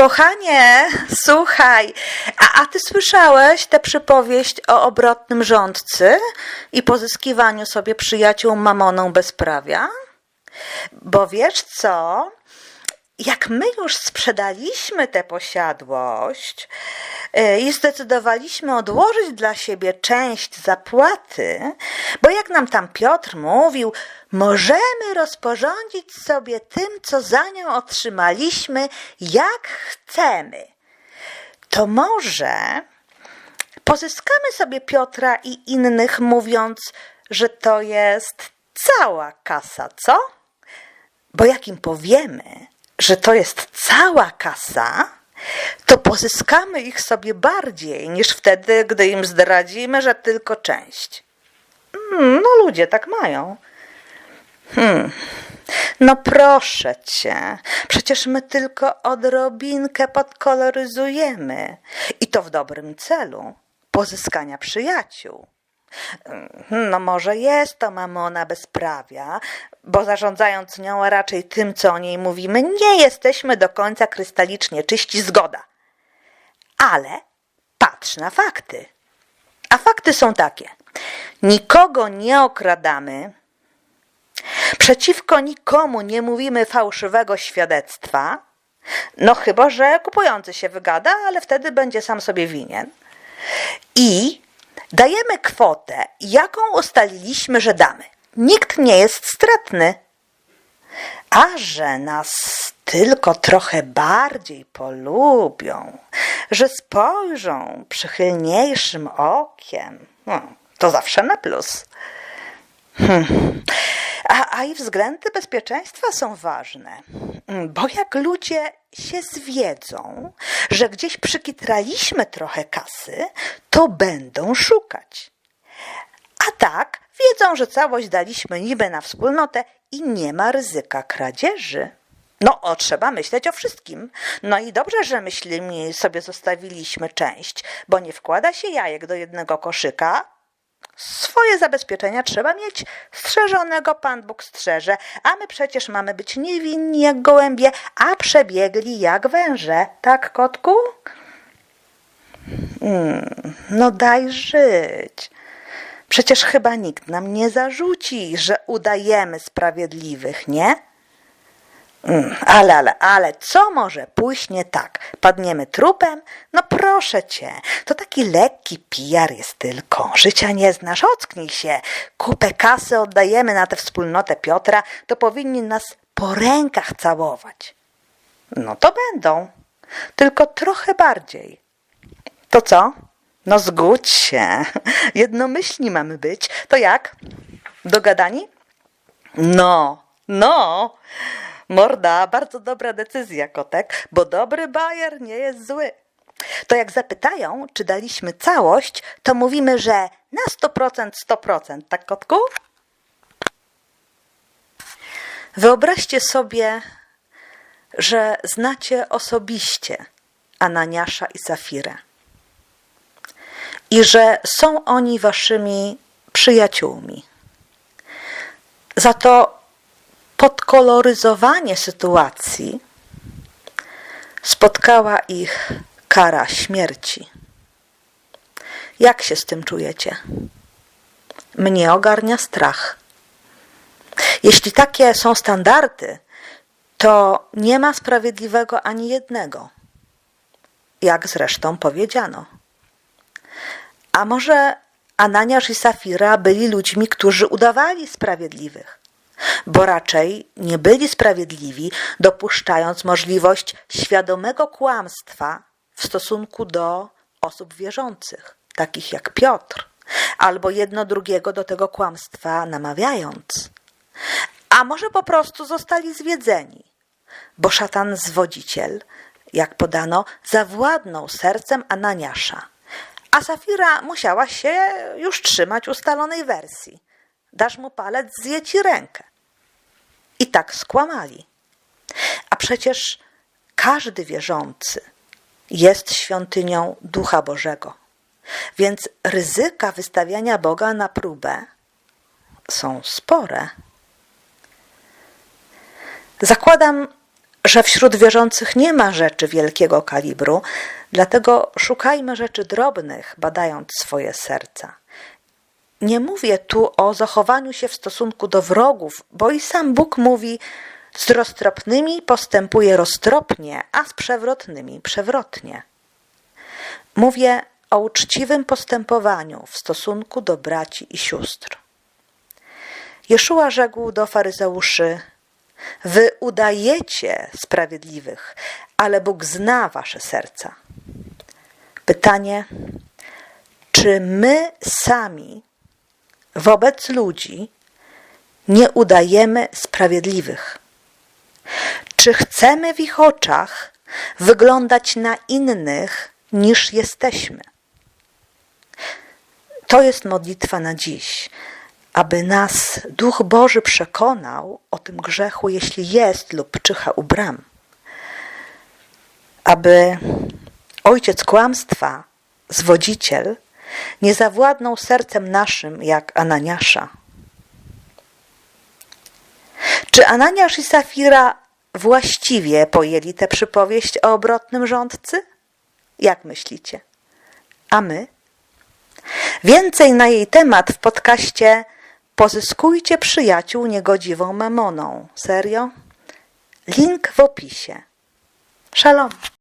Kochanie, słuchaj, a, a ty słyszałeś tę przypowieść o obrotnym rządcy i pozyskiwaniu sobie przyjaciół mamoną bezprawia? Bo wiesz co? Jak my już sprzedaliśmy tę posiadłość i zdecydowaliśmy odłożyć dla siebie część zapłaty, bo jak nam tam Piotr mówił, możemy rozporządzić sobie tym, co za nią otrzymaliśmy, jak chcemy. To może pozyskamy sobie Piotra i innych, mówiąc, że to jest cała kasa, co? Bo jak im powiemy, że to jest cała kasa, to pozyskamy ich sobie bardziej niż wtedy, gdy im zdradzimy, że tylko część. Hmm, no ludzie tak mają. Hmm. No proszę cię, przecież my tylko odrobinkę podkoloryzujemy i to w dobrym celu pozyskania przyjaciół. No może jest to mamona bezprawia, bo zarządzając nią, a raczej tym, co o niej mówimy, nie jesteśmy do końca krystalicznie czyści zgoda. Ale patrz na fakty. A fakty są takie. Nikogo nie okradamy, przeciwko nikomu nie mówimy fałszywego świadectwa, no chyba, że kupujący się wygada, ale wtedy będzie sam sobie winien. I dajemy kwotę, jaką ustaliliśmy, że damy. Nikt nie jest stratny. A że nas tylko trochę bardziej polubią, że spojrzą przychylniejszym okiem, no, to zawsze na plus. Hmm. A, a i względy bezpieczeństwa są ważne, bo jak ludzie się zwiedzą, że gdzieś przykitraliśmy trochę kasy, to będą szukać. A tak wiedzą, że całość daliśmy niby na wspólnotę i nie ma ryzyka kradzieży. No, o, trzeba myśleć o wszystkim. No i dobrze, że myślimy sobie zostawiliśmy część, bo nie wkłada się jajek do jednego koszyka, Swoje zabezpieczenia trzeba mieć strzeżonego Pan Bóg strzeże, a my przecież mamy być niewinni jak gołębie, a przebiegli jak węże. Tak, kotku? Mm, no daj żyć. Przecież chyba nikt nam nie zarzuci, że udajemy sprawiedliwych, nie? Mm, ale, ale, ale, co może pójść nie tak? Padniemy trupem? No proszę cię, to taki lekki pijar jest tylko. Życia nie znasz, ocknij się. Kupę kasy oddajemy na tę wspólnotę Piotra, to powinni nas po rękach całować. No to będą, tylko trochę bardziej. To co? No zgódź się. Jednomyślni mamy być. To jak? Dogadani? No, no. Morda, bardzo dobra decyzja, kotek, bo dobry bajer nie jest zły. To jak zapytają, czy daliśmy całość, to mówimy, że na 100% 100%, tak kotku? Wyobraźcie sobie, że znacie osobiście Ananiasza i Safirę i że są oni waszymi przyjaciółmi. Za to podkoloryzowanie sytuacji spotkała ich kara śmierci. Jak się z tym czujecie? Mnie ogarnia strach. Jeśli takie są standardy, to nie ma sprawiedliwego ani jednego, jak zresztą powiedziano. A może Ananiasz i Safira byli ludźmi, którzy udawali sprawiedliwych? bo raczej nie byli sprawiedliwi, dopuszczając możliwość świadomego kłamstwa w stosunku do osób wierzących, takich jak Piotr, albo jedno drugiego do tego kłamstwa namawiając. A może po prostu zostali zwiedzeni, bo szatan zwodziciel, jak podano, zawładnął sercem Ananiasza, a Safira musiała się już trzymać ustalonej wersji. Dasz mu palec, zje ci rękę i tak skłamali. A przecież każdy wierzący jest świątynią Ducha Bożego, więc ryzyka wystawiania Boga na próbę są spore. Zakładam, że wśród wierzących nie ma rzeczy wielkiego kalibru, dlatego szukajmy rzeczy drobnych, badając swoje serca. Nie mówię tu o zachowaniu się w stosunku do wrogów, bo i sam Bóg mówi: Z roztropnymi postępuje roztropnie, a z przewrotnymi przewrotnie. Mówię o uczciwym postępowaniu w stosunku do braci i sióstr. Jeszua rzekł do faryzeuszy: Wy udajecie sprawiedliwych, ale Bóg zna wasze serca. Pytanie: czy my sami wobec ludzi nie udajemy sprawiedliwych? Czy chcemy w ich oczach wyglądać na innych niż jesteśmy? To jest modlitwa na dziś, aby nas Duch Boży przekonał o tym grzechu, jeśli jest lub czyha u bram. Aby ojciec kłamstwa, zwodziciel, nie zawładnął sercem naszym jak Ananiasza. Czy Ananiasz i Safira właściwie pojęli tę przypowieść o obrotnym rządcy? Jak myślicie? A my? Więcej na jej temat w podcaście Pozyskujcie przyjaciół niegodziwą mamoną. Serio? Link w opisie. Shalom.